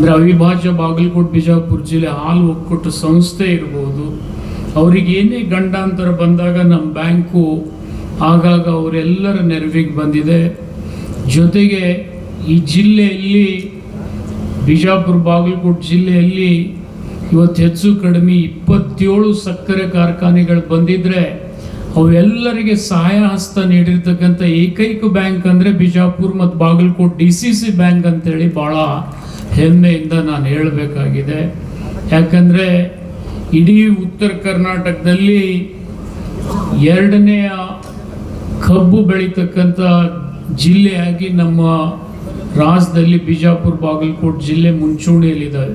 ಅಂದರೆ ಅವಿಭಾಜ್ಯ ಬಾಗಲಕೋಟೆ, ಬಿಜಾಪುರ ಜಿಲ್ಲೆ ಹಾಲು ಒಕ್ಕೂಟ ಸಂಸ್ಥೆ ಇರ್ಬೋದು. ಅವ್ರಿಗೆ ಏನೇ ಗಂಡಾಂತರ ಬಂದಾಗ ನಮ್ಮ ಬ್ಯಾಂಕು ಆಗಾಗ ಅವರೆಲ್ಲರ ನೆರವಿಗೆ ಬಂದಿದೆ. ಜೊತೆಗೆ ಈ ಜಿಲ್ಲೆಯಲ್ಲಿ, ಬಿಜಾಪುರ, ಬಾಗಲಕೋಟೆ ಜಿಲ್ಲೆಯಲ್ಲಿ ಇವತ್ತು ಹೆಚ್ಚು ಕಡಿಮೆ ಇಪ್ಪತ್ತೇಳು ಸಕ್ಕರೆ ಕಾರ್ಖಾನೆಗಳು ಬಂದಿದ್ರೆ ಅವೆಲ್ಲರಿಗೆ ಸಹಾಯ ಹಸ್ತ ನೀಡಿರ್ತಕ್ಕಂಥ ಏಕೈಕ ಬ್ಯಾಂಕ್ ಅಂದರೆ ಬಿಜಾಪುರ ಮತ್ತು Bagalkote D C C bank ಅಂತೇಳಿ ಭಾಳ ಹೆಮ್ಮೆಯಿಂದ ನಾನು ಹೇಳಬೇಕಾಗಿದೆ. ಯಾಕಂದರೆ ಇಡೀ ಉತ್ತರ ಕರ್ನಾಟಕದಲ್ಲಿ ಎರಡನೆಯ ಕಬ್ಬು ಬೆಳೀತಕ್ಕಂಥ ಜಿಲ್ಲೆಯಾಗಿ ನಮ್ಮ ರಾಜ್ಯದಲ್ಲಿ ಬಿಜಾಪುರ, ಬಾಗಲಕೋಟೆ ಜಿಲ್ಲೆ ಮುಂಚೂಣಿಯಲ್ಲಿದ್ದಾವೆ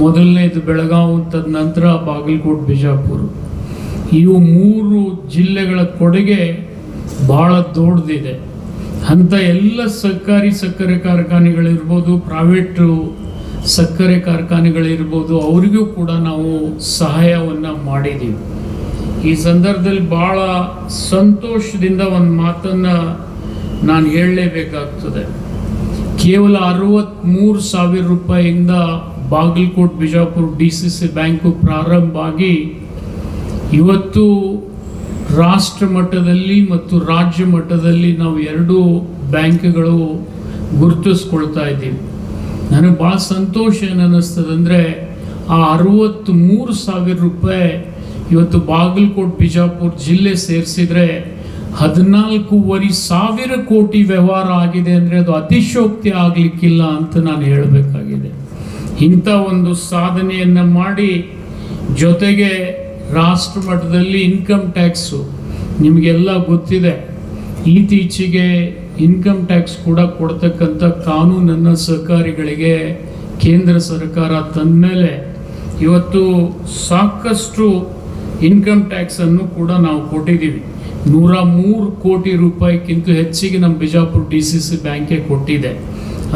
ಮೊದಲನೇದು ಬೆಳಗಾವಿ ತದ ನಂತರ ಬಾಗಲಕೋಟೆ, ಬಿಜಾಪುರ. ಇವು ಮೂರು ಜಿಲ್ಲೆಗಳ ಕೊಡುಗೆ ಬಹಳ ದೊಡ್ಡದಿದೆ. ಅಂಥ ಎಲ್ಲ ಸರ್ಕಾರಿ ಸಕ್ಕರೆ ಕಾರ್ಖಾನೆಗಳಿರ್ಬೋದು ಪ್ರೈವೇಟು ಸಕ್ಕರೆ ಕಾರ್ಖಾನೆಗಳಿರ್ಬೋದು, ಅವರಿಗೂ ಕೂಡ ನಾವು ಸಹಾಯವನ್ನು ಮಾಡಿದ್ದೀವಿ ಈ ಸಂದರ್ಭದಲ್ಲಿ ಭಾಳ ಸಂತೋಷದಿಂದ ಒಂದು ಮಾತನ್ನು ನಾನು ಹೇಳಲೇಬೇಕಾಗ್ತದೆ. ಕೇವಲ ಅರವತ್ತ್ಮೂರು ಸಾವಿರ ರೂಪಾಯಿಯಿಂದ Bagalkot, Bijapur, D C C bank ಪ್ರಾರಂಭ ಆಗಿ ಇವತ್ತು ರಾಷ್ಟ್ರ ಮಟ್ಟದಲ್ಲಿ ಮತ್ತು ರಾಜ್ಯ ಮಟ್ಟದಲ್ಲಿ ನಾವು ಎರಡೂ ಬ್ಯಾಂಕ್ಗಳು ಗುರುತಿಸ್ಕೊಳ್ತಾ ಇದ್ದೀವಿ. ನನಗೆ ಭಾಳ ಸಂತೋಷ ಏನನ್ನಿಸ್ತದಂದರೆ ಆ ಅರವತ್ತ್ ಮೂರು ಸಾವಿರ ರೂಪಾಯಿ ಇವತ್ತು ಬಾಗಲಕೋಟೆ, ಬಿಜಾಪುರ ಜಿಲ್ಲೆ ಸೇರಿಸಿದ್ರೆ ಹದಿನಾಲ್ಕೂವರೆ ಸಾವಿರ ಕೋಟಿ ವ್ಯವಹಾರ ಆಗಿದೆ ಅಂದರೆ ಅದು ಅತಿಶೋಕ್ತಿ ಆಗಲಿಕ್ಕಿಲ್ಲ ಅಂತ ನಾನು ಹೇಳಬೇಕಾಗಿದೆ. ಇಂಥ ಒಂದು ಸಾಧನೆಯನ್ನು ಮಾಡಿ ಜೊತೆಗೆ ರಾಷ್ಟ್ರ ಮಟ್ಟದಲ್ಲಿ ಇನ್ಕಮ್ ಟ್ಯಾಕ್ಸು ನಿಮಗೆಲ್ಲ ಗೊತ್ತಿದೆ. ಇತ್ತೀಚೆಗೆ ಇನ್ಕಮ್ ಟ್ಯಾಕ್ಸ್ ಕೂಡ ಕೊಡ್ತಕ್ಕಂಥ ಕಾನೂನನ್ನು ಸಹಕಾರಿಗಳಿಗೆ ಕೇಂದ್ರ ಸರ್ಕಾರ ತಂದ ಮೇಲೆ ಇವತ್ತು ಸಾಕಷ್ಟು ಇನ್ಕಮ್ ಟ್ಯಾಕ್ಸನ್ನು ಕೂಡ ನಾವು ಕೊಟ್ಟಿದ್ದೀವಿ. ನೂರ ಮೂರು ಕೋಟಿ ರೂಪಾಯಿಗಿಂತ ಹೆಚ್ಚಿಗೆ ನಮ್ಮ ಬಿಜಾಪುರ ಡಿ ಸಿ ಸಿ ಬ್ಯಾಂಕೇ ಕೊಟ್ಟಿದೆ.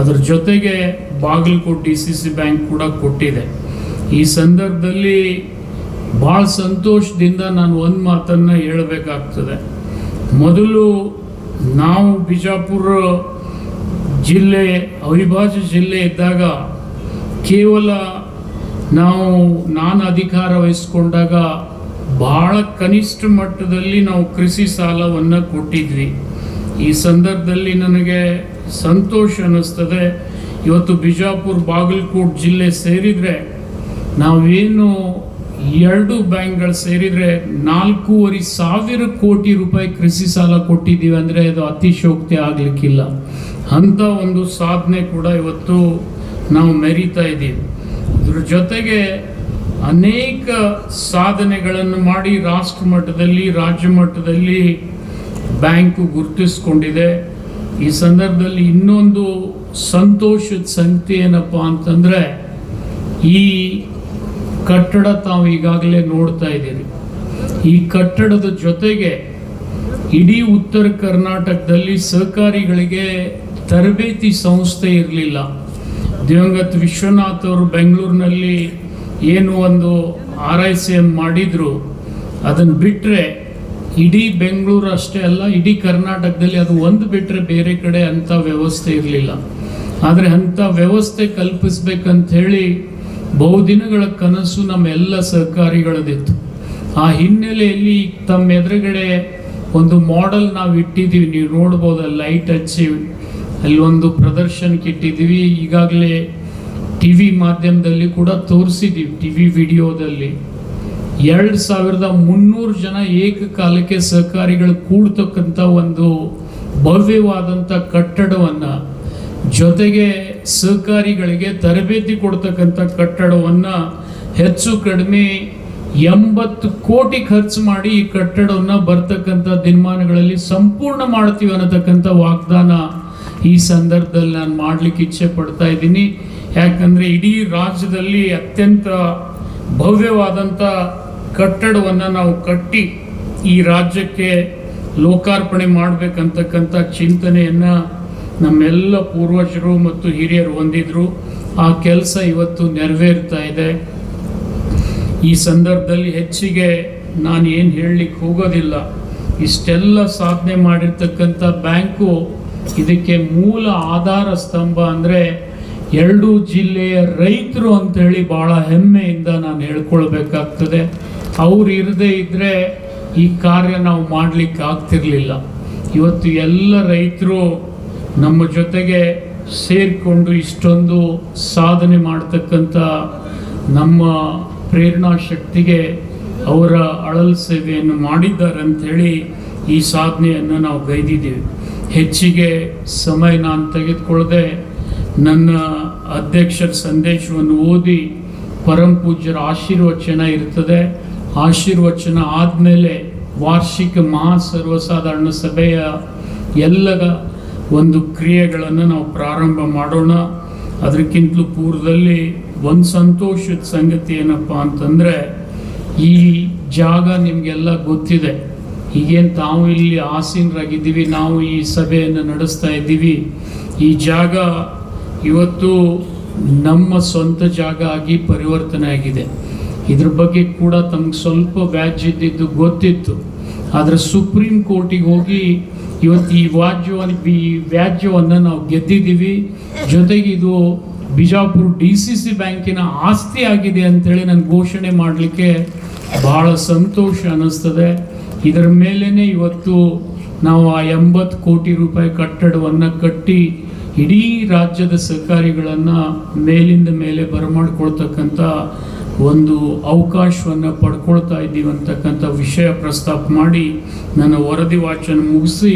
ಅದರ ಜೊತೆಗೆ Bagalkote D C C bank ಕೂಡ ಕೊಟ್ಟಿದೆ. ಈ ಸಂದರ್ಭದಲ್ಲಿ ಭಾಳ ಸಂತೋಷದಿಂದ ನಾನು ಒಂದು ಮಾತನ್ನು ಹೇಳಬೇಕಾಗ್ತದೆ. ಮೊದಲು ನಾವು ಬಿಜಾಪುರ ಜಿಲ್ಲೆ, ಅವಿಭಾಜ್ಯ ಜಿಲ್ಲೆ ಇದ್ದಾಗ ಕೇವಲ ನಾವು ನಾನು ಅಧಿಕಾರ ವಹಿಸ್ಕೊಂಡಾಗ ಭಾಳ ಕನಿಷ್ಠ ಮಟ್ಟದಲ್ಲಿ ನಾವು ಕೃಷಿ ಸಾಲವನ್ನು ಕೊಟ್ಟಿದ್ವಿ. ಈ ಸಂದರ್ಭದಲ್ಲಿ ನನಗೆ ಸಂತೋಷ ಅನ್ನಿಸ್ತದೆ. ಇವತ್ತು ಬಿಜಾಪುರ ಬಾಗಲಕೋಟ್ ಜಿಲ್ಲೆ ಸೇರಿದರೆ ನಾವೇನು ಎರಡು ಬ್ಯಾಂಕ್ಗಳು ಸೇರಿದರೆ ನಾಲ್ಕೂವರೆ ಸಾವಿರ ಕೋಟಿ ರೂಪಾಯಿ ಕೃಷಿ ಸಾಲ ಕೊಟ್ಟಿದ್ದೀವಿ ಅಂದರೆ ಅದು ಅತಿಶೋಕ್ತಿ ಆಗಲಿಕ್ಕಿಲ್ಲ. ಅಂಥ ಒಂದು ಸಾಧನೆ ಕೂಡ ಇವತ್ತು ನಾವು ಮೆರೀತಾ ಇದ್ದೀವಿ. ಇದ್ರ ಜೊತೆಗೆ ಅನೇಕ ಸಾಧನೆಗಳನ್ನು ಮಾಡಿ ರಾಷ್ಟ್ರ ಮಟ್ಟದಲ್ಲಿ, ರಾಜ್ಯ ಮಟ್ಟದಲ್ಲಿ ಬ್ಯಾಂಕು ಗುರುತಿಸ್ಕೊಂಡಿದೆ. ಈ ಸಂದರ್ಭದಲ್ಲಿ ಇನ್ನೊಂದು ಸಂತೋಷದ ಸಂಗತಿ ಏನಪ್ಪ ಅಂತಂದರೆ ಈ ಕಟ್ಟಡ ತಾವು ಈಗಾಗಲೇ ನೋಡ್ತಾ ಇದ್ದೀರಿ. ಈ ಕಟ್ಟಡದ ಜೊತೆಗೆ ಇಡೀ ಉತ್ತರ ಕರ್ನಾಟಕದಲ್ಲಿ ಸಹಕಾರಿಗಳಿಗೆ ತರಬೇತಿ ಸಂಸ್ಥೆ ಇರಲಿಲ್ಲ. ದಿವಂಗತ ವಿಶ್ವನಾಥ್ ಅವರು ಬೆಂಗಳೂರಿನಲ್ಲಿ ಏನು ಒಂದು ಆರ್ ಐ ಸಿ ಎಂ ಮಾಡಿದ್ರು, ಅದನ್ನು ಬಿಟ್ಟರೆ ಇಡೀ ಬೆಂಗಳೂರು ಅಷ್ಟೇ ಅಲ್ಲ, ಇಡೀ ಕರ್ನಾಟಕದಲ್ಲಿ ಅದು ಒಂದು ಬಿಟ್ಟರೆ ಬೇರೆ ಕಡೆ ಅಂಥ ವ್ಯವಸ್ಥೆ ಇರಲಿಲ್ಲ. ಆದರೆ ಅಂಥ ವ್ಯವಸ್ಥೆ ಕಲ್ಪಿಸ್ಬೇಕಂತ ಹೇಳಿ ಬಹುದಿನಗಳ ಕನಸು ನಮ್ಮೆಲ್ಲ ಸಹಕಾರಿಗಳದಿತ್ತು ಆ ಹಿನ್ನೆಲೆಯಲ್ಲಿ ತಮ್ಮ ಎದುರುಗಡೆ ಒಂದು ಮಾಡೆಲ್ ನಾವು ಇಟ್ಟಿದ್ದೀವಿ. ನೀವು ನೋಡ್ಬೋದು ಲೈಟ್ ಹಚ್ಚಿ ಅಲ್ಲಿ ಒಂದು ಪ್ರದರ್ಶನಕ್ಕೆ ಇಟ್ಟಿದ್ದೀವಿ. ಈಗಾಗಲೇ ಟಿ ವಿ ಮಾಧ್ಯಮದಲ್ಲಿ ಕೂಡ ತೋರಿಸಿದ್ದೀವಿ ಟಿ ವಿ ವಿಡಿಯೋದಲ್ಲಿ. ಎರಡು ಸಾವಿರದ ಮುನ್ನೂರು ಜನ ಏಕಕಾಲಕ್ಕೆ ಸಹಕಾರಿಗಳು ಕೂಡ್ತಕ್ಕಂಥ ಒಂದು ಭವ್ಯವಾದಂಥ ಕಟ್ಟಡವನ್ನು ಜೊತೆಗೆ ಸಹಕಾರಿಗಳಿಗೆ ತರಬೇತಿ ಕೊಡ್ತಕ್ಕಂಥ ಕಟ್ಟಡವನ್ನು ಹೆಚ್ಚು ಕಡಿಮೆ ಎಂಬತ್ತು ಕೋಟಿ ಖರ್ಚು ಮಾಡಿ ಈ ಕಟ್ಟಡವನ್ನು ಬರ್ತಕ್ಕಂಥ ದಿನಮಾನಗಳಲ್ಲಿ ಸಂಪೂರ್ಣ ಮಾಡ್ತೀವಿ ಅನ್ನತಕ್ಕಂಥ ವಾಗ್ದಾನ ಈ ಸಂದರ್ಭದಲ್ಲಿ ನಾನು ಮಾಡಲಿಕ್ಕೆ ಇಚ್ಛೆ ಪಡ್ತಾ ಇದ್ದೀನಿ. ಯಾಕಂದರೆ ಇಡೀ ರಾಜ್ಯದಲ್ಲಿ ಅತ್ಯಂತ ಭವ್ಯವಾದಂಥ ಕಟ್ಟಡವನ್ನು ನಾವು ಕಟ್ಟಿ ಈ ರಾಜ್ಯಕ್ಕೆ ಲೋಕಾರ್ಪಣೆ ಮಾಡಬೇಕಂತಕ್ಕಂಥ ಚಿಂತನೆಯನ್ನು ನಮ್ಮೆಲ್ಲ ಪೂರ್ವಜರು ಮತ್ತು ಹಿರಿಯರು ಹೊಂದಿದ್ರು. ಆ ಕೆಲಸ ಇವತ್ತು ನೆರವೇರ್ತಾ ಇದೆ. ಈ ಸಂದರ್ಭದಲ್ಲಿ ಹೆಚ್ಚಿಗೆ ನಾನು ಏನು ಹೇಳಲಿಕ್ಕೆ ಹೋಗೋದಿಲ್ಲ. ಇಷ್ಟೆಲ್ಲ ಸಾಧನೆ ಮಾಡಿರ್ತಕ್ಕಂಥ ಬ್ಯಾಂಕು ಇದಕ್ಕೆ ಮೂಲ ಆಧಾರ ಸ್ತಂಭ ಅಂದರೆ ಎರಡು ಜಿಲ್ಲೆಯ ರೈತರು ಅಂತೇಳಿ ಭಾಳ ಹೆಮ್ಮೆಯಿಂದ ನಾನು ಹೇಳ್ಕೊಳ್ಬೇಕಾಗ್ತದೆ. ಅವ್ರು ಇರದೇ ಇದ್ದರೆ ಈ ಕಾರ್ಯ ನಾವು ಮಾಡಲಿಕ್ಕೆ ಆಗ್ತಿರಲಿಲ್ಲ. ಇವತ್ತು ಎಲ್ಲ ರೈತರು ನಮ್ಮ ಜೊತೆಗೆ ಸೇರಿಕೊಂಡು ಇಷ್ಟೊಂದು ಸಾಧನೆ ಮಾಡ್ತಕ್ಕಂಥ ನಮ್ಮ ಪ್ರೇರಣಾ ಶಕ್ತಿಗೆ ಅವರ ಅಳಲ್ ಸೇವೆಯನ್ನು ಮಾಡಿದ್ದಾರೆ ಅಂಥೇಳಿ ಈ ಸಾಧನೆಯನ್ನು ನಾವು ಗೈದಿದ್ದೀವಿ. ಹೆಚ್ಚಿಗೆ ಸಮಯ ನಾನು ತೆಗೆದುಕೊಳ್ಳದೆ ನನ್ನ ಅಧ್ಯಕ್ಷರ ಸಂದೇಶವನ್ನು ಓದಿ ಪರಂ ಪೂಜ್ಯರ ಆಶೀರ್ವಚನ ಇರ್ತದೆ. ಆಶೀರ್ವಚನ ಆದಮೇಲೆ ವಾರ್ಷಿಕ ಮಹಾ ಸರ್ವಸಾಧಾರಣ ಸಭೆಯ ಎಲ್ಲ ಒಂದು ಕ್ರಿಯೆಗಳನ್ನು ನಾವು ಪ್ರಾರಂಭ ಮಾಡೋಣ. ಅದಕ್ಕಿಂತಲೂ ಪೂರ್ವದಲ್ಲಿ ಒಂದು ಸಂತೋಷದ ಸಂಗತಿ ಏನಪ್ಪ ಅಂತಂದರೆ, ಈ ಜಾಗ ನಿಮಗೆಲ್ಲ ಗೊತ್ತಿದೆ. ಈಗೇನು ತಾವು ಇಲ್ಲಿ ಆಸೀನರಾಗಿದ್ದೀವಿ, ನಾವು ಈ ಸಭೆಯನ್ನು ನಡೆಸ್ತಾ ಇದ್ದೀವಿ. ಈ ಜಾಗ ಇವತ್ತು ನಮ್ಮ ಸ್ವಂತ ಜಾಗ ಆಗಿ ಪರಿವರ್ತನೆ ಆಗಿದೆ. ಇದ್ರ ಬಗ್ಗೆ ಕೂಡ ತಮ್ಗೆ ಸ್ವಲ್ಪ ವ್ಯಾಜ್ಯ ಇದ್ದಿದ್ದು ಗೊತ್ತಿತ್ತು. ಆದರೆ ಸುಪ್ರೀಂ ಕೋರ್ಟಿಗೆ ಹೋಗಿ ಇವತ್ತು ಈ ವಾಜ್ಯವನ್ನು ಈ ವ್ಯಾಜ್ಯವನ್ನು ನಾವು ಗೆದ್ದಿದ್ದೀವಿ. ಜೊತೆಗೆ ಇದು ಬಿಜಾಪುರ ಡಿ ಸಿ ಸಿ ಬ್ಯಾಂಕಿನ ಆಸ್ತಿ ಆಗಿದೆ ಅಂತೇಳಿ ನಾನು ಘೋಷಣೆ ಮಾಡಲಿಕ್ಕೆ ಬಹಳ ಸಂತೋಷ ಅನ್ನಿಸ್ತದೆ. ಇದರ ಮೇಲೇ ಇವತ್ತು ನಾವು ಆ ಎಂಬತ್ತು ಕೋಟಿ ರೂಪಾಯಿ ಕಟ್ಟಡವನ್ನು ಕಟ್ಟಿ ಇಡೀ ರಾಜ್ಯದ ಸರ್ಕಾರಿಗಳನ್ನು ಮೇಲಿಂದ ಮೇಲೆ ಬರಮಾಡ್ಕೊಳ್ತಕ್ಕಂಥ ಒಂದು ಅವಕಾಶವನ್ನು ಪಡ್ಕೊಳ್ತಾ ಇದ್ದೀವಿ ಅಂತಕ್ಕಂಥ ವಿಷಯ ಪ್ರಸ್ತಾಪ ಮಾಡಿ ನನ್ನ ವರದಿ ವಾಚನ ಮುಗಿಸಿ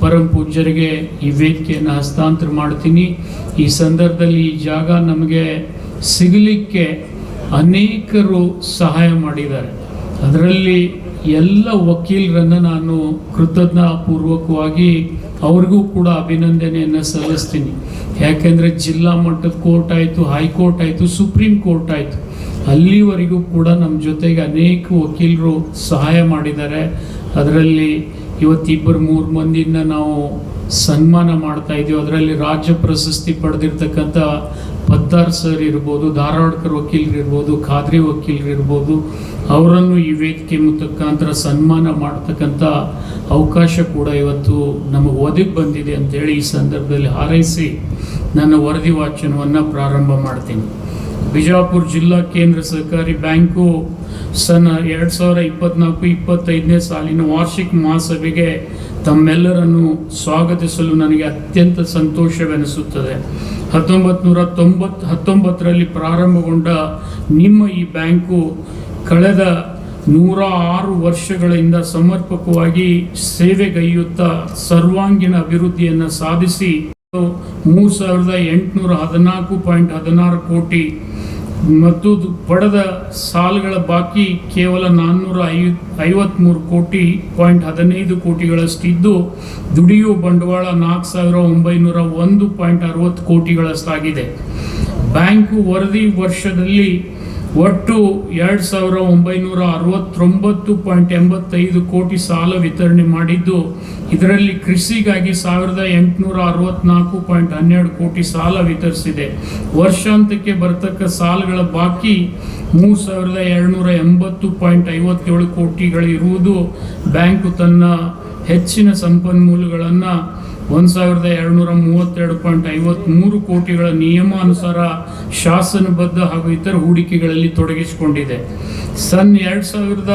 ಪರಂ ಪೂಜ್ಯರಿಗೆ ಈ ವೇದಿಕೆಯನ್ನು ಹಸ್ತಾಂತರ ಮಾಡ್ತೀನಿ. ಈ ಸಂದರ್ಭದಲ್ಲಿ ಈ ಜಾಗ ನಮಗೆ ಸಿಗಲಿಕ್ಕೆ ಅನೇಕರು ಸಹಾಯ ಮಾಡಿದ್ದಾರೆ. ಅದರಲ್ಲಿ ಎಲ್ಲ ವಕೀಲರನ್ನು ನಾನು ಕೃತಜ್ಞಪೂರ್ವಕವಾಗಿ ಅವ್ರಿಗೂ ಕೂಡ ಅಭಿನಂದನೆಯನ್ನು ಸಲ್ಲಿಸ್ತೀನಿ. ಯಾಕೆಂದರೆ ಜಿಲ್ಲಾ ಮಟ್ಟದ ಕೋರ್ಟ್ ಆಯಿತು, ಹೈಕೋರ್ಟ್ ಆಯಿತು, ಸುಪ್ರೀಂ ಕೋರ್ಟ್ ಆಯಿತು. ಅಲ್ಲಿವರೆಗೂ ಕೂಡ ನಮ್ಮ ಜೊತೆಗೆ ಅನೇಕ ವಕೀಲರು ಸಹಾಯ ಮಾಡಿದ್ದಾರೆ. ಅದರಲ್ಲಿ ಇವತ್ತಿಬ್ಬರು ಮೂರು ಮಂದಿನ ನಾವು ಸನ್ಮಾನ ಮಾಡ್ತಾ ಇದೀವಿ ಅದರಲ್ಲಿ ರಾಜ್ಯ ಪ್ರಶಸ್ತಿ ಪಡೆದಿರ್ತಕ್ಕಂಥ ಪತ್ತಾರ್ ಸರ್ ಇರ್ಬೋದು, ಧಾರವಾಡಕರ್ ವಕೀಲರು ಇರ್ಬೋದು ಖಾದ್ರಿ ವಕೀಲರು ಇರ್ಬೋದು ಅವರನ್ನು ಈ ವೇದಿಕೆ ಮುಖಾಂತರ ಸನ್ಮಾನ ಮಾಡ್ತಕ್ಕಂಥ ಅವಕಾಶ ಕೂಡ ಇವತ್ತು ನಮಗೆ ಒದಗಿ ಬಂದಿದೆ ಅಂತೇಳಿ ಈ ಸಂದರ್ಭದಲ್ಲಿ ಹಾರೈಸಿ ನನ್ನ ವರದಿ ವಾಚನವನ್ನು ಪ್ರಾರಂಭ ಮಾಡ್ತೀನಿ. ಬಿಜಾಪುರ ಜಿಲ್ಲಾ ಕೇಂದ್ರ ಸಹಕಾರಿ ಬ್ಯಾಂಕು ಸನ್ ಎರಡು ಸಾವಿರ ಇಪ್ಪತ್ನಾಲ್ಕು, ಇಪ್ಪತ್ತೈದನೇ ಸಾಲಿನ ವಾರ್ಷಿಕ ಮಹಾಸಭೆಗೆ ತಮ್ಮೆಲ್ಲರನ್ನು ಸ್ವಾಗತಿಸಲು ನನಗೆ ಅತ್ಯಂತ ಸಂತೋಷವೆನಿಸುತ್ತದೆ. ಹತ್ತೊಂಬತ್ತು ನೂರ ತೊಂಬತ್ತು ಹತ್ತೊಂಬತ್ತರಲ್ಲಿ ಪ್ರಾರಂಭಗೊಂಡ ನಿಮ್ಮ ಈ ಬ್ಯಾಂಕು ಕಳೆದ ನೂರ ಆರು ವರ್ಷಗಳಿಂದ ಸಮರ್ಪಕವಾಗಿ ಸೇವೆಗೈಯುತ್ತಾ ಸರ್ವಾಂಗೀಣ ಅಭಿವೃದ್ಧಿಯನ್ನು ಸಾಧಿಸಿ. ಮೂರು ಸಾವಿರದ ಎಂಟುನೂರ ಹದಿನಾಲ್ಕು ಪಾಯಿಂಟ್ ಹದಿನಾರು ಕೋಟಿ ಮತ್ತು ಪಡೆದ ಸಾಲಗಳ ಬಾಕಿ ಕೇವಲ ನಾನ್ನೂರ ಐ ಐವತ್ತ್ಮೂರು ಕೋಟಿ, ಪಾಯಿಂಟ್ ಹದಿನೈದು ಕೋಟಿಗಳಷ್ಟಿದ್ದು ದುಡಿಯುವ ಬಂಡವಾಳ ನಾಲ್ಕು ಸಾವಿರ ಒಂಬೈನೂರ ಒಂದು ಪಾಯಿಂಟ್ ಅರವತ್ತು ಕೋಟಿಗಳಷ್ಟಾಗಿದೆ. ಬ್ಯಾಂಕು ವರದಿ ವರ್ಷದಲ್ಲಿ ಒಟ್ಟು ಎರಡು ಸಾವಿರ ಒಂಬೈನೂರ ಅರವತ್ತೊಂಬತ್ತು ಪಾಯಿಂಟ್ ಎಂಬತ್ತೈದು ಕೋಟಿ ಸಾಲ ವಿತರಣೆ ಮಾಡಿದ್ದು, ಇದರಲ್ಲಿ ಕೃಷಿಗಾಗಿ ಸಾವಿರದ ಎಂಟುನೂರ ಅರವತ್ನಾಲ್ಕು ಪಾಯಿಂಟ್ ಹನ್ನೆರಡು ಕೋಟಿ ಸಾಲ ವಿತರಿಸಿದೆ. ವರ್ಷಾಂತಕ್ಕೆ ಬರ್ತಕ್ಕ ಸಾಲಗಳ ಬಾಕಿ ಮೂರು ಸಾವಿರದ ಎರಡುನೂರ ಎಂಬತ್ತು ಪಾಯಿಂಟ್ ಐವತ್ತೇಳು ಕೋಟಿಗಳಿರುವುದು ಬ್ಯಾಂಕು ತನ್ನ ಹೆಚ್ಚಿನ ಸಂಪನ್ಮೂಲಗಳನ್ನು ಒಂದು ಸಾವಿರದ ಎರಡುನೂರ ಮೂವತ್ತೆರಡು ಪಾಯಿಂಟ್ ಐವತ್ತ್ಮೂರು ಕೋಟಿಗಳ ನಿಯಮಾನುಸಾರ ಶಾಸನಬದ್ಧ ಹಾಗೂ ಇತರ ಹೂಡಿಕೆಗಳಲ್ಲಿ ತೊಡಗಿಸಿಕೊಂಡಿದೆ. ಸನ್ ಎರಡು ಸಾವಿರದ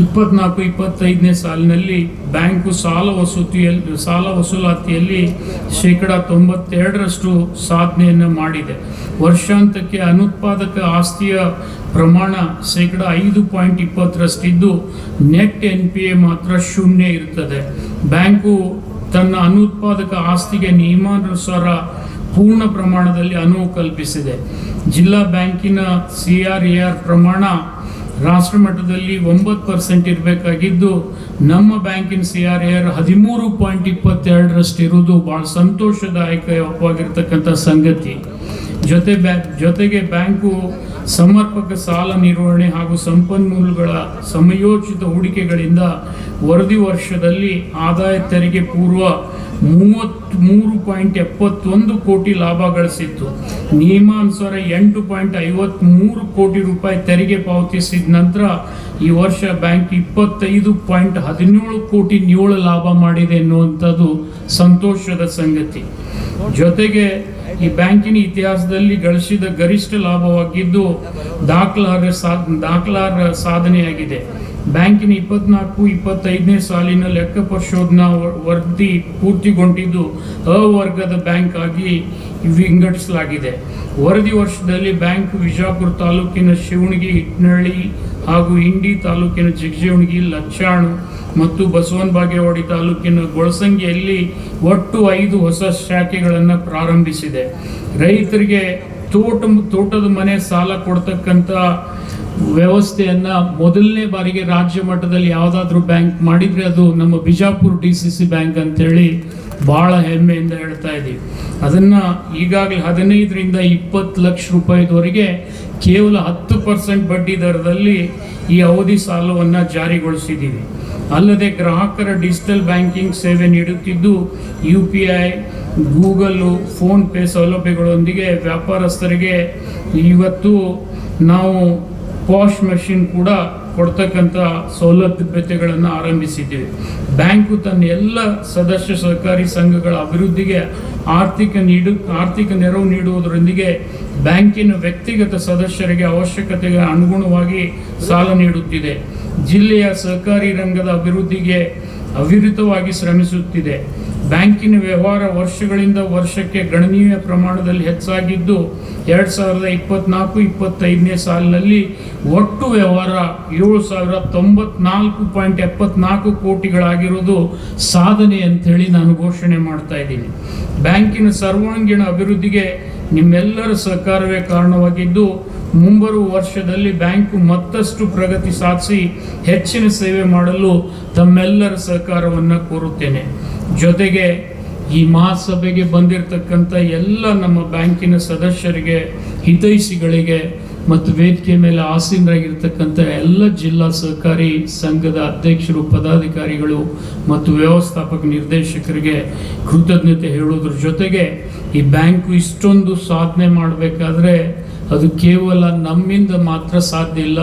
ಇಪ್ಪತ್ನಾಲ್ಕು, ಇಪ್ಪತ್ತೈದನೇ ಸಾಲಿನಲ್ಲಿ ಬ್ಯಾಂಕು ಸಾಲ ವಸೂತಿಯಲ್ಲಿ ಸಾಲ ವಸೂಲಾತಿಯಲ್ಲಿ ಶೇಕಡ ತೊಂಬತ್ತೆರಡರಷ್ಟು ಸಾಧನೆಯನ್ನು ಮಾಡಿದೆ. ವರ್ಷಾಂತಕ್ಕೆ ಅನುತ್ಪಾದಕ ಆಸ್ತಿಯ ಪ್ರಮಾಣ ಶೇಕಡ ಐದು ಪಾಯಿಂಟ್ ಇಪ್ಪತ್ತರಷ್ಟಿದ್ದು, ನೆಟ್ ಎನ್ ಪಿ ಎ ಮಾತ್ರ ಶೂನ್ಯ ಇರುತ್ತದೆ. ಬ್ಯಾಂಕು ತನ್ನ ಅನುತ್ಪಾದಕ ಆಸ್ತಿಗೆ ನಿಯಮಾನುಸಾರ ಪೂರ್ಣ ಪ್ರಮಾಣದಲ್ಲಿ ಅನುವು ಕಲ್ಪಿಸಿದೆ. ಜಿಲ್ಲಾ ಬ್ಯಾಂಕಿನ ಸಿ ಆರ್ ಎ ಆರ್ ಪ್ರಮಾಣ ರಾಷ್ಟ್ರ ಮಟ್ಟದಲ್ಲಿ ಒಂಬತ್ತು ಪರ್ಸೆಂಟ್ ಇರಬೇಕಾಗಿದ್ದು, ನಮ್ಮ ಬ್ಯಾಂಕಿನ ಸಿ ಆರ್ ಎ ಆರ್ ಹದಿಮೂರು ಪಾಯಿಂಟ್ ಇಪ್ಪತ್ತೆರಡರಷ್ಟು ಇರುವುದು ಬಹಳ ಸಂತೋಷದಾಯಕವಾಗಿರ್ತಕ್ಕಂಥ ಸಂಗತಿ. ಜೊತೆ ಬ್ಯಾ, ಜೊತೆಗೆ ಬ್ಯಾಂಕು ಸಮರ್ಪಕ ಸಾಲ ನಿರ್ವಹಣೆ ಹಾಗೂ ಸಂಪನ್ಮೂಲಗಳ ಸಮಯೋಚಿತ ಹೂಡಿಕೆಗಳಿಂದ ವರದಿ ವರ್ಷದಲ್ಲಿ ಆದಾಯ ತೆರಿಗೆ ಪೂರ್ವ ಮೂವತ್ತ್ಮೂರು ಪಾಯಿಂಟ್ ಎಪ್ಪತ್ತೊಂದು ಕೋಟಿ ಲಾಭ ಗಳಿಸಿತ್ತು. ನಿಯಮಾನುಸಾರ ಎಂಟು ಪಾಯಿಂಟ್ ಐವತ್ತ್ಮೂರು ಕೋಟಿ ರೂಪಾಯಿ ತೆರಿಗೆ ಪಾವತಿಸಿದ ನಂತರ ಈ ವರ್ಷ ಬ್ಯಾಂಕ್ ಇಪ್ಪತ್ತೈದು ಪಾಯಿಂಟ್ ಹದಿನೇಳು ಕೋಟಿ ನಿವ್ವಳ ಲಾಭ ಮಾಡಿದೆ ಎನ್ನುವಂಥದ್ದು ಸಂತೋಷದ ಸಂಗತಿ. ಜೊತೆಗೆ ಈ ಬ್ಯಾಂಕಿನ ಇತಿಹಾಸದಲ್ಲಿ ಗಳಿಸಿದ ಗರಿಷ್ಠ ಲಾಭವಾಗಿದ್ದು, ದಾಖಲಾರ್ಹ ಸಾ ದಾಖಲಾರ್ಹ ಸಾಧನೆಯಾಗಿದೆ. ಬ್ಯಾಂಕಿನ ಇಪ್ಪತ್ನಾಲ್ಕು, ಇಪ್ಪತ್ತೈದನೇ ಸಾಲಿನ ಲೆಕ್ಕ ಪರಿಶೋಧನಾ ವರದಿ ಪೂರ್ತಿಗೊಂಡಿದ್ದು ಅವರ್ಗದ ಬ್ಯಾಂಕ್ ಆಗಿ ವಿಂಗಡಿಸಲಾಗಿದೆ. ವರದಿ ವರ್ಷದಲ್ಲಿ ಬ್ಯಾಂಕ್ ವಿಜಾಪುರ ತಾಲೂಕಿನ ಶಿವಣಗಿ ಹಿಟ್ನಳ್ಳಿ ಹಾಗೂ ಇಂಡಿ ತಾಲೂಕಿನ ಜಿಗಜಿವಣಗಿ ಲಚ್ಚಾಣು ಮತ್ತು ಬಸವನ ಬಾಗೇವಾಡಿ ತಾಲೂಕಿನ ಗೊಳಸಂಗಿಯಲ್ಲಿ ಒಟ್ಟು ಐದು ಹೊಸ ಶಾಖೆಗಳನ್ನು ಪ್ರಾರಂಭಿಸಿದೆ. ರೈತರಿಗೆ ತೋಟ ತೋಟದ ಮನೆ ಸಾಲ ಕೊಡ್ತಕ್ಕಂಥ ವ್ಯವಸ್ಥೆಯನ್ನ ಮೊದಲನೇ ಬಾರಿಗೆ ರಾಜ್ಯ ಮಟ್ಟದಲ್ಲಿ ಯಾವುದಾದ್ರೂ ಬ್ಯಾಂಕ್ ಮಾಡಿದ್ರೆ ಅದು ನಮ್ಮ Bijapur D C C bank ಅಂತೇಳಿ ಬಹಳ ಹೆಮ್ಮೆಯಿಂದ ಹೇಳ್ತಾ ಇದ್ದೀವಿ ಅದನ್ನ ಈಗಾಗಲೇ ಹದಿನೈದರಿಂದ ಇಪ್ಪತ್ತು ಲಕ್ಷ ರೂಪಾಯಿದವರೆಗೆ ಕೇವಲ ಹತ್ತು ಪರ್ಸೆಂಟ್ ಬಡ್ಡಿ ದರದಲ್ಲಿ ಈ ಅವಧಿ ಸಾಲವನ್ನು ಜಾರಿಗೊಳಿಸಿದ್ದೀವಿ. ಅಲ್ಲದೆ ಗ್ರಾಹಕರ ಡಿಜಿಟಲ್ ಬ್ಯಾಂಕಿಂಗ್ ಸೇವೆ ನೀಡುತ್ತಿದ್ದು U P I, Google PhonePe ಸೌಲಭ್ಯಗಳೊಂದಿಗೆ ವ್ಯಾಪಾರಸ್ಥರಿಗೆ ಇವತ್ತು ನಾವು ಪಾಶ್ ಮಷಿನ್ ಕೂಡ ಕೊಡ್ತಕ್ಕಂಥ ಸೌಲಭ್ಯತೆಗಳನ್ನು ಆರಂಭಿಸಿದ್ದೇವೆ. ಬ್ಯಾಂಕು ತನ್ನ ಎಲ್ಲ ಸದಸ್ಯ ಸಹಕಾರಿ ಸಂಘಗಳ ಅಭಿವೃದ್ಧಿಗೆ ಆರ್ಥಿಕ ನೀಡು, ಆರ್ಥಿಕ ನೆರವು ನೀಡುವುದರೊಂದಿಗೆ ಬ್ಯಾಂಕಿನ ವ್ಯಕ್ತಿಗತ ಸದಸ್ಯರಿಗೆ ಅವಶ್ಯಕತೆಗೆ ಅನುಗುಣವಾಗಿ ಸಾಲ ನೀಡುತ್ತಿದೆ. ಜಿಲ್ಲೆಯ ಸಹಕಾರಿ ರಂಗದ ಅಭಿವೃದ್ಧಿಗೆ ಅವಿರತವಾಗಿ ಶ್ರಮಿಸುತ್ತಿದೆ. ಬ್ಯಾಂಕಿನ ವ್ಯವಹಾರ ವರ್ಷಗಳಿಂದ ವರ್ಷಕ್ಕೆ ಗಣನೀಯ ಪ್ರಮಾಣದಲ್ಲಿ ಹೆಚ್ಚಾಗಿದ್ದು, ಎರಡು ಸಾವಿರದ ಇಪ್ಪತ್ನಾಲ್ಕು, ಇಪ್ಪತ್ತೈದನೇ ಸಾಲಿನಲ್ಲಿ ಒಟ್ಟು ವ್ಯವಹಾರ ಏಳು ಸಾವಿರ ತೊಂಬತ್ನಾಲ್ಕು ಪಾಯಿಂಟ್ ಎಪ್ಪತ್ನಾಲ್ಕು ಕೋಟಿಗಳಾಗಿರೋದು ಸಾಧನೆ ಅಂಥೇಳಿ ನಾನು ಘೋಷಣೆ ಮಾಡ್ತಾ ಇದ್ದೀನಿ. ಬ್ಯಾಂಕಿನ ಸರ್ವಾಂಗೀಣ ಅಭಿವೃದ್ಧಿಗೆ ನಿಮ್ಮೆಲ್ಲರ ಸಹಕಾರವೇ ಕಾರಣವಾಗಿದ್ದು ಮುಂಬರುವ ವರ್ಷದಲ್ಲಿ ಬ್ಯಾಂಕು ಮತ್ತಷ್ಟು ಪ್ರಗತಿ ಸಾಧಿಸಿ ಹೆಚ್ಚಿನ ಸೇವೆ ಮಾಡಲು ತಮ್ಮೆಲ್ಲರ ಸಹಕಾರವನ್ನು ಕೋರುತ್ತೇನೆ. ಜೊತೆಗೆ ಈ ಮಹಾಸಭೆಗೆ ಬಂದಿರತಕ್ಕಂಥ ಎಲ್ಲ ನಮ್ಮ ಬ್ಯಾಂಕಿನ ಸದಸ್ಯರಿಗೆ, ಹಿತೈಷಿಗಳಿಗೆ ಮತ್ತು ವೇದಿಕೆ ಮೇಲೆ ಆಸೀನರಾಗಿರ್ತಕ್ಕಂಥ ಎಲ್ಲ ಜಿಲ್ಲಾ ಸಹಕಾರಿ ಸಂಘದ ಅಧ್ಯಕ್ಷರು, ಪದಾಧಿಕಾರಿಗಳು ಮತ್ತು ವ್ಯವಸ್ಥಾಪಕ ನಿರ್ದೇಶಕರಿಗೆ ಕೃತಜ್ಞತೆ ಹೇಳೋದ್ರ ಜೊತೆಗೆ ಈ ಬ್ಯಾಂಕು ಇಷ್ಟೊಂದು ಸಾಧನೆ ಮಾಡಬೇಕಾದ್ರೆ ಅದು ಕೇವಲ ನಮ್ಮಿಂದ ಮಾತ್ರ ಸಾಧ್ಯ ಇಲ್ಲ.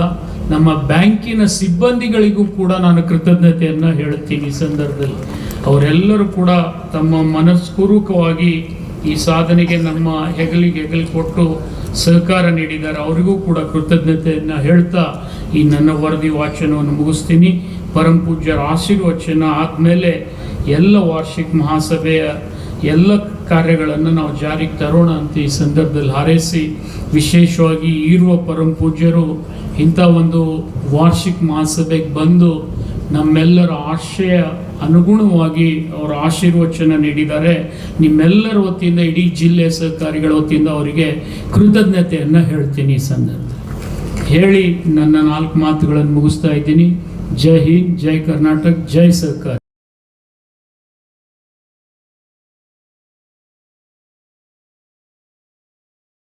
ನಮ್ಮ ಬ್ಯಾಂಕಿನ ಸಿಬ್ಬಂದಿಗಳಿಗೂ ಕೂಡ ನಾನು ಕೃತಜ್ಞತೆಯನ್ನು ಹೇಳುತ್ತೀನಿ ಈ ಸಂದರ್ಭದಲ್ಲಿ. ಅವರೆಲ್ಲರೂ ಕೂಡ ತಮ್ಮ ಮನಸ್ಪೂರ್ವಕವಾಗಿ ಈ ಸಾಧನೆಗೆ ನಮ್ಮ ಹೆಗಲಿಗೆ ಹೆಗಲು ಕೊಟ್ಟು ಸಹಕಾರ ನೀಡಿದ್ದಾರೆ. ಅವರಿಗೂ ಕೂಡ ಕೃತಜ್ಞತೆಯನ್ನು ಹೇಳ್ತಾ ಈ ನನ್ನ ವರದಿ ವಾಚನವನ್ನು ಮುಗಿಸ್ತೀನಿ. ಪರಂ ಪೂಜ್ಯರ ಆಶೀರ್ವಚನ ಆದಮೇಲೆ ಎಲ್ಲ ವಾರ್ಷಿಕ ಮಹಾಸಭೆಯ ಎಲ್ಲ ಕಾರ್ಯಗಳನ್ನು ನಾವು ಜಾರಿಗೆ ತರೋಣ ಅಂತ ಈ ಸಂದರ್ಭದಲ್ಲಿ ಹಾರೈಸಿ, ವಿಶೇಷವಾಗಿ ಈರುವ ಪರಂ ಪೂಜ್ಯರು ಇಂಥ ಒಂದು ವಾರ್ಷಿಕ ಮಹಾಸಭೆಗೆ ಬಂದು ನಮ್ಮೆಲ್ಲರ ಆಶಯ ಅನುಗುಣವಾಗಿ ಅವರ ಆಶೀರ್ವಚನ ನೀಡಿದ್ದಾರೆ. ನಿಮ್ಮೆಲ್ಲರ ವತಿಯಿಂದ, ಇಡೀ ಜಿಲ್ಲೆ ಸಹಕಾರಿಗಳ ವತಿಯಿಂದ ಅವರಿಗೆ ಕೃತಜ್ಞತೆಯನ್ನು ಹೇಳ್ತೀನಿ ಈ ಸಂದರ್ಭದಲ್ಲಿ. ಹೇಳಿ ನನ್ನ ನಾಲ್ಕು ಮಾತುಗಳನ್ನು ಮುಗಿಸ್ತಾ ಇದ್ದೀನಿ. ಜೈ ಹಿಂದ್, ಜೈ ಕರ್ನಾಟಕ, ಜೈ ಸರ್ಕಾರ.